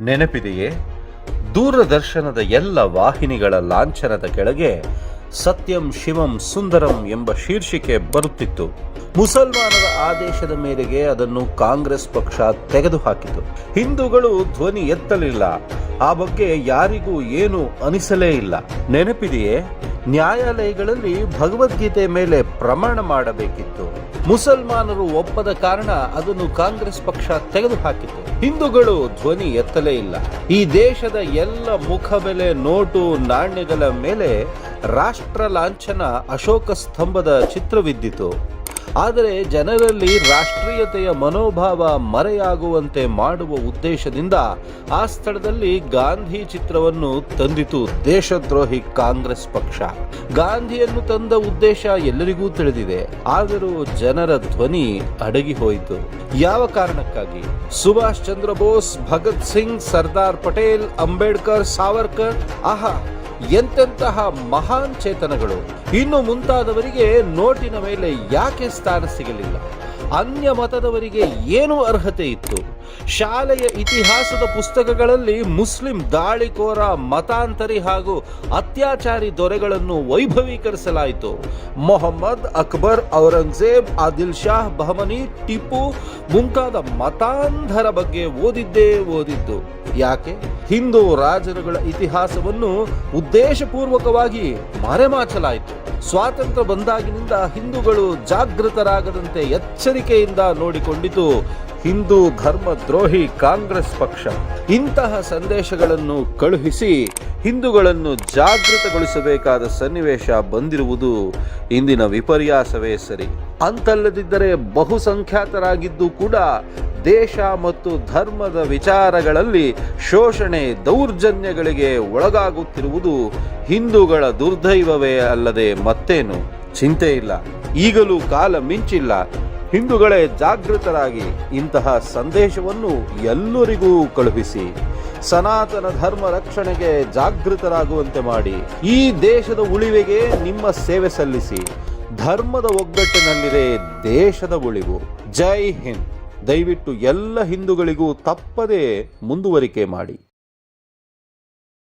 ನೆನಪಿದೆಯೇ? ದೂರದರ್ಶನದ ಎಲ್ಲ ವಾಹಿನಿಗಳ ಲಾಂಛನದ ಕೆಳಗೆ ಸತ್ಯಂ ಶಿವಂ ಸುಂದರಂ ಎಂಬ ಶೀರ್ಷಿಕೆ ಬರುತ್ತಿತ್ತು. ಮುಸಲ್ಮಾನರ ಆದೇಶದ ಮೇರೆಗೆ ಅದನ್ನು ಕಾಂಗ್ರೆಸ್ ಪಕ್ಷ ತೆಗೆದುಹಾಕಿತು. ಹಿಂದೂಗಳು ಧ್ವನಿ ಎತ್ತಲಿಲ್ಲ. ಆ ಬಗ್ಗೆ ಯಾರಿಗೂ ಏನು ಅನಿಸಲೇ ಇಲ್ಲ. ನೆನಪಿದೆಯೇ? ನ್ಯಾಯಾಲಯಗಳಲ್ಲಿ ಭಗವದ್ಗೀತೆ ಮೇಲೆ ಪ್ರಮಾಣ ಮಾಡಬೇಕಿತ್ತು. ಮುಸಲ್ಮಾನರು ಒಪ್ಪದ ಕಾರಣ ಅದನ್ನು ಕಾಂಗ್ರೆಸ್ ಪಕ್ಷ ತೆಗೆದುಹಾಕಿತು. ಹಿಂದೂಗಳು ಧ್ವನಿ ಎತ್ತಲೇ ಇಲ್ಲ. ಈ ದೇಶದ ಎಲ್ಲ ಮುಖಬೆಲೆ, ನೋಟು, ನಾಣ್ಯಗಳ ಮೇಲೆ ರಾಷ್ಟ್ರ ಲಾಂಛನ ಅಶೋಕ ಸ್ತಂಭದ ಚಿತ್ರವಿದ್ದಿತು. ಆದರೆ ಜನರಲ್ಲಿ ರಾಷ್ಟ್ರೀಯತೆಯ ಮನೋಭಾವ ಮರೆಯಾಗುವಂತೆ ಮಾಡುವ ಉದ್ದೇಶದಿಂದ ಆ ಸ್ಥಳದಲ್ಲಿ ಗಾಂಧಿ ಚಿತ್ರವನ್ನು ತಂದಿತು ದೇಶದ್ರೋಹಿ ಕಾಂಗ್ರೆಸ್ ಪಕ್ಷ. ಗಾಂಧಿಯನ್ನು ತಂದ ಉದ್ದೇಶ ಎಲ್ಲರಿಗೂ ತಿಳಿದಿದೆ. ಆದರೂ ಜನರ ಧ್ವನಿ ಅಡಗಿ ಹೋಯಿತು. ಯಾವ ಕಾರಣಕ್ಕಾಗಿ? ಸುಭಾಷ್ ಚಂದ್ರ ಬೋಸ್, ಭಗತ್ ಸಿಂಗ್, ಸರ್ದಾರ್ ಪಟೇಲ್, ಅಂಬೇಡ್ಕರ್, ಸಾವರ್ಕರ್? ಆಹಾ! ಎಂತೆಂತಹ ಮಹಾನ್ ಚೇತನಗಳು. ಇನ್ನು ಮುಂತಾದವರಿಗೆ ನೋಟಿನ ಮೇಲೆ ಯಾಕೆ ಸ್ಥಾನ ಸಿಗಲಿಲ್ಲ? ಅನ್ಯ ಮತದವರಿಗೆ ಏನು ಅರ್ಹತೆ ಇತ್ತು. ಶಾಲೆಯ ಇತಿಹಾಸದ ಪುಸ್ತಕಗಳಲ್ಲಿ ಮುಸ್ಲಿಂ ದಾಳಿಕೋರ, ಮತಾಂತರಿ ಹಾಗೂ ಅತ್ಯಾಚಾರಿ ದೊರೆಗಳನ್ನು ವೈಭವೀಕರಿಸಲಾಯಿತು. ಮೊಹಮ್ಮದ್ ಅಕ್ಬರ್, ಔರಂಗಜೇಬ್, ಆದಿಲ್ ಶಾಹ್, ಬಹಮನಿ, ಟಿಪ್ಪು ಮುಂತಾದ ಮತಾಂಧರ ಬಗ್ಗೆ ಓದಿದ್ದೇ ಓದಿದ್ದು. ಯಾಕೆ? ಹಿಂದೂ ರಾಜರುಗಳ ಇತಿಹಾಸವನ್ನು ಉದ್ದೇಶಪೂರ್ವಕವಾಗಿ ಮರೆಮಾಚಲಾಯಿತು. ಸ್ವಾತಂತ್ರ್ಯ ಬಂದಾಗಿನಿಂದ ಹಿಂದೂಗಳು ಜಾಗೃತರಾಗದಂತೆ ಎಚ್ಚರಿಕೆಯಿಂದ ನೋಡಿಕೊಂಡಿತು. ಹಿಂದೂ ಧರ್ಮ ದ್ರೋಹಿ ಕಾಂಗ್ರೆಸ್ ಪಕ್ಷ. ಇಂತಹ ಸಂದೇಶಗಳನ್ನು ಕಳುಹಿಸಿ ಹಿಂದೂಗಳನ್ನು ಜಾಗೃತಗೊಳಿಸಬೇಕಾದ ಸನ್ನಿವೇಶ ಬಂದಿರುವುದು ಇಂದಿನ ವಿಪರ್ಯಾಸವೇ ಸರಿ. ಅಂತಲ್ಲದಿದ್ದರೆ ಬಹುಸಂಖ್ಯಾತರಾಗಿದ್ದು ಕೂಡ ದೇಶ ಮತ್ತು ಧರ್ಮದ ವಿಚಾರಗಳಲ್ಲಿ ಶೋಷಣೆ ದೌರ್ಜನ್ಯಗಳಿಗೆ ಒಳಗಾಗುತ್ತಿರುವುದು ಹಿಂದೂಗಳ ದುರ್ದೈವವೇ ಅಲ್ಲದೆ ಮತ್ತೇನು? ಚಿಂತೆ ಇಲ್ಲ. ಈಗಲೂ ಕಾಲ ಮಿಂಚಿಲ್ಲ. ಹಿಂದೂಗಳೇ ಜಾಗೃತರಾಗಿ ಇಂತಹ ಸಂದೇಶವನ್ನು ಎಲ್ಲರಿಗೂ ಕಳುಹಿಸಿ, ಸನಾತನ ಧರ್ಮ ರಕ್ಷಣೆಗೆ ಜಾಗೃತರಾಗುವಂತೆ ಮಾಡಿ, ಈ ದೇಶದ ಉಳಿವಿಗೆ ನಿಮ್ಮ ಸೇವೆ ಸಲ್ಲಿಸಿ, ಧರ್ಮದ ಒಗ್ಗಟ್ಟಿನಲ್ಲಿದೆ ದೇಶದ ಉಳಿವು. ಜೈ ಹಿಂದ್. ದಯವಿಟ್ಟು ಎಲ್ಲ ಹಿಂದೂಗಳಿಗೂ ತಪ್ಪದೇ ಮುಂದುವರಿಕೆ ಮಾಡಿ.